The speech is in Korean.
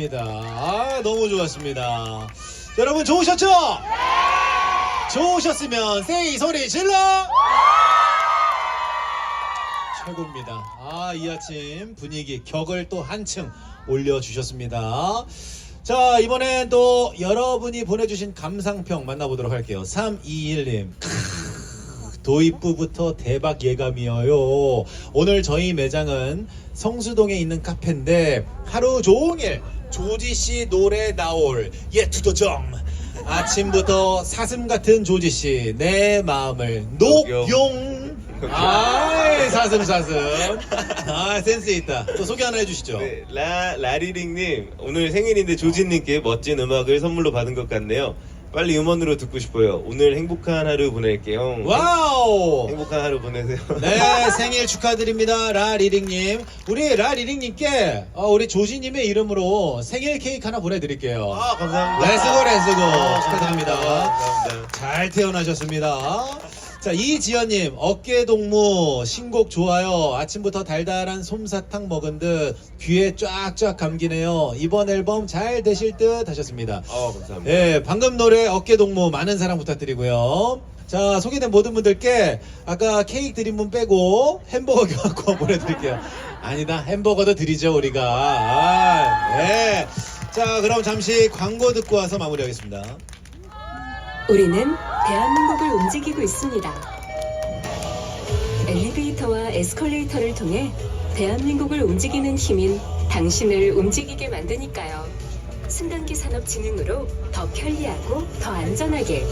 아, 너무 좋았습니다. 여러분 좋으셨죠? 좋으셨으면 세이 소리 질러! 최고입니다. 아, 이 아침 분위기 격을 또 한층 올려주셨습니다. 자, 이번엔 또 여러분이 보내주신 감상평 만나보도록 할게요. 321님. 도입부부터 대박 예감이어요. 오늘 저희 매장은 성수동에 있는 카페인데 하루 종일 조지 씨 노래 나올 예투더정. 아침부터 사슴 같은 조지 씨 내 마음을 녹용. 아이 사슴 사슴. 아 센스 있다. 또 소개 하나 해주시죠. 네, 라 라리링님 오늘 생일인데 조진님께 멋진 음악을 선물로 받은 것 같네요. 빨리 음원으로 듣고 싶어요. 오늘 행복한 하루 보낼게요. 와우 행복한 하루 보내세요. 네, 생일 축하드립니다. 라리링님. 우리 라리링님께 어, 우리 조지님의 이름으로 생일 케이크 하나 보내드릴게요. 아 감사합니다. 렛츠고, 렛츠고. 아, 축하드립니다. 감사합니다. 잘 태어나셨습니다. 자, 이지연님, 어깨동무, 신곡 좋아요. 아침부터 달달한 솜사탕 먹은 듯 귀에 쫙쫙 감기네요. 이번 앨범 잘 되실 듯 하셨습니다. 아 감사합니다. 네, 방금 노래 어깨동무 많은 사랑 부탁드리고요. 자, 소개된 모든 분들께 아까 케이크 드린 분 빼고 햄버거 갖고 보내드릴게요. 아니다, 햄버거도 드리죠, 우리가. 아, 네. 자, 그럼 잠시 광고 듣고 와서 마무리하겠습니다. 우리는 대한민국을 움직이고 있습니다. 엘리베이터와 에스컬레이터를 통해 대한민국을 움직이는 힘인 당신을 움직이게 만드니까요. 승강기 산업 진흥으로 더 편리하고 더 안전하게